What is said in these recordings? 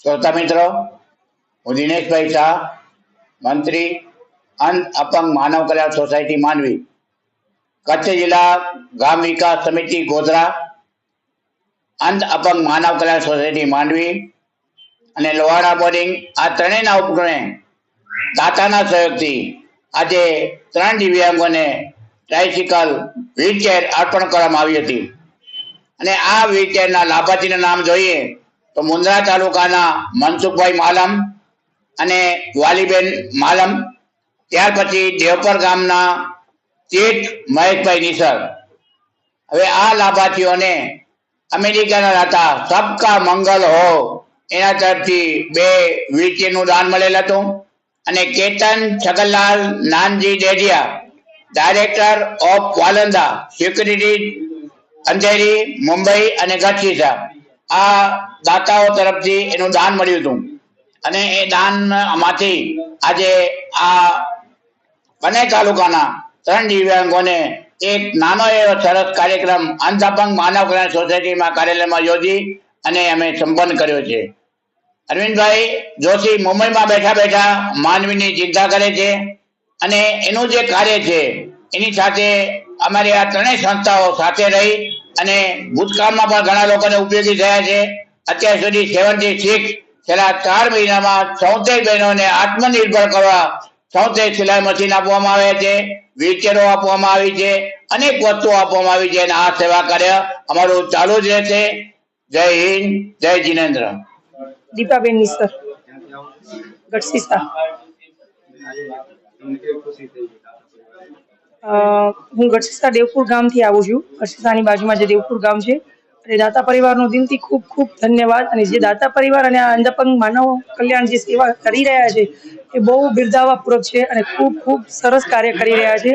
શ્રોતા મિત્રો, હું દિનેશભાઈ શાહ, મંત્રી અંધ અપંગ માનવ કલ્યાણ સોસાયટી માંડવી કચ્છ જિલ્લા ગામ વિકાસ સમિતિ ગોધરા અંત અપંગ માનવ કલ્યાણ સોસાયટી માંડવી અને લોહાણા બોર્ડિંગ, આ ત્રણેયના ઉપક્રમે દાતાના સહયોગથી આજે ત્રણ દિવ્યાંગોને ટ્રાયસિકલ વ્હીલચેર અર્પણ કરવામાં આવી હતી. અને આ વ્હીલચેરના લાભાર્થીના નામ જોઈએ તો મુન્દ્રા તાલુકાના મનસુખભાઈ માલમ અને વાલીબેન માલમ, ત્યાર પછી દેવપર ગામના ચેત મહેશભાઈ નિસર. હવે આ લાભાર્થીઓને અમેરિકાના રહેતા સબકા મંગલ હો. એના તરફથી બે વીટીનું દાન મળેલ હતું અને Ketan Chhaganlal Nanji Dedia, director of Valanda security Andheri, Mumbai અને ગઢશીસા આ દાતાઓ તરફથી એનું દાન મળ્યું હતું. અને એ દાનમાંથી આજે આ બંને તાલુકાના ત્રણ દિવ્યાંગોને એક નાનો એવો સરસ કાર્યક્રમ અંધાપંગ માનવ કલ્યાણ સોસાયટીમાં કાર્યાલયમાં યોજી અને અમે સંપન્ન કર્યો છે. અરવિંદભાઈ જોશી મુંબઈમાં બેઠા બેઠા માનવીની ચિંતા કરે છે અને એનું જે કાર્ય છે, એની સાથે અમારી આ ત્રણેય સંસ્થાઓ સાથે રહી અને ભૂતકાળમાં પણ ઘણા લોકોને ઉપયોગી થયા છે. અત્યાર સુધી સેવન્ટી સિક્સ છેલ્લા ચાર મહિનામાં ચોતેર બહેનોને આત્મનિર્ભર કરવા ચોતેર સિલાઈ મશીન આપવામાં આવ્યા છે વ્હીલચેરો આપવામાં આવી છે અનેક વસ્તુઓ આપવામાં આવી છે અને આ સેવા કાર્ય અમારું ચાલુ જ રહેશે જય હિન્દ જય જીનેન્દ્ર. દીપાબેન નિસર ગઢસીસા અ, હું ગઢસીસા દેવપુર ગામથી આવું છું. ગઢસીસાની બાજુમાં જે દેવપુર ગામ છે અને દાતા પરિવારનો દિલથી ખૂબ ખૂબ ધન્યવાદ. અને જે દાતા પરિવાર અને આ અંધપંગ માનવ કલ્યાણ જે સેવા કરી રહ્યા છે, એ બહુ બિરદાવાપૂર્વક છે અને ખૂબ ખૂબ સરસ કાર્ય કરી રહ્યા છે.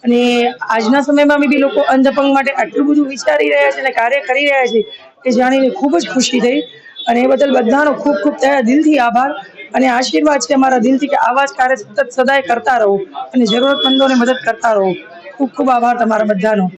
અને આજના સમયમાં બી લોકો અંધપંગ માટે આટલું બધું વિચારી રહ્યા છે અને કાર્ય કરી રહ્યા છે, એ જાણીને ખૂબ જ ખુશી થઈ. અને એ બદલ બધાનો ખૂબ ખૂબ દિલથી આભાર. અને આશીર્વાદ છે અમારા દિલથી કે આવા જ કાર્ય સતત સદાય કરતા રહો અને જરૂરતમંદોને મદદ કરતા રહો. ખૂબ ખૂબ આભાર તમારા બધાનો.